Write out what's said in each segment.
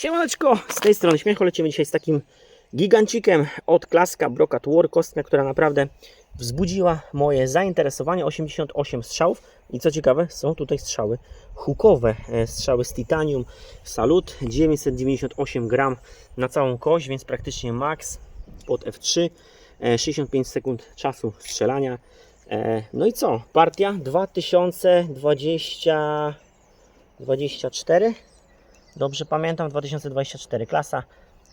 Siemaneczko, z tej strony Śmiecho, lecimy dzisiaj z takim gigancikiem od Klaska Brokat War, kostka, która naprawdę wzbudziła moje zainteresowanie, 88 strzałów. I co ciekawe, są tutaj strzały hukowe, e, strzały z titanium, salut, 998 gram na całą kość, więc praktycznie max pod F3, e, 65 sekund czasu strzelania. E, No i co? Partia 2020 24 Dobrze pamiętam, 2024 klasa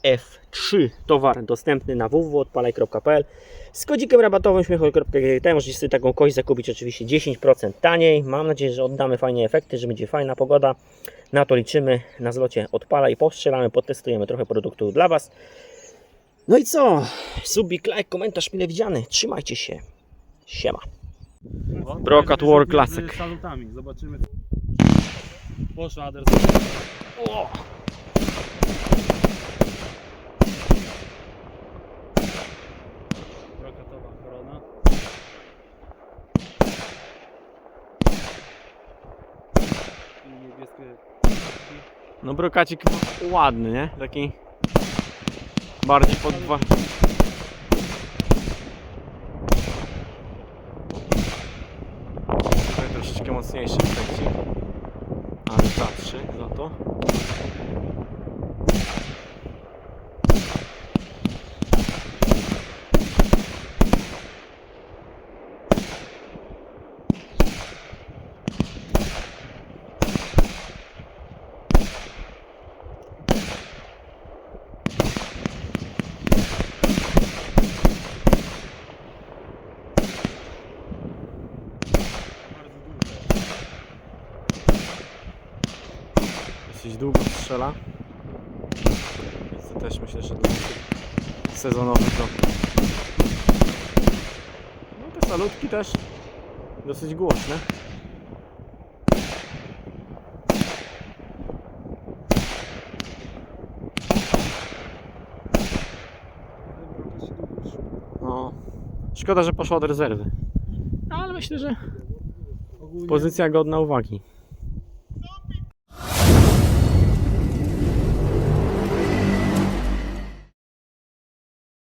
F3 towar dostępny na www.odpalaj.pl z kodzikiem rabatowym śmiecho.gt możecie sobie taką kość zakupić oczywiście 10% taniej. Mam nadzieję, że oddamy fajne efekty, że będzie fajna pogoda. Na to liczymy na zlocie Odpalaj, postrzelamy, potestujemy trochę produktów dla Was. No i co? Subik, like, komentarz mile widziany. Trzymajcie się. Siema. Brokat War Classic. Salutami, zobaczymy. Poszła Aders. O! Brokatowa korona. I niebieskie No brokacik ładny, nie? Taki bardziej pod dwa. Troszeczkę mocniejszy efekcik. Ale rzadszy za to. Dosyć długo strzela. Więc to też myślę, że to sezonowy to. No te salutki też dosyć głośne. No. Szkoda, że poszła od rezerwy. No, ale myślę, że pozycja godna uwagi.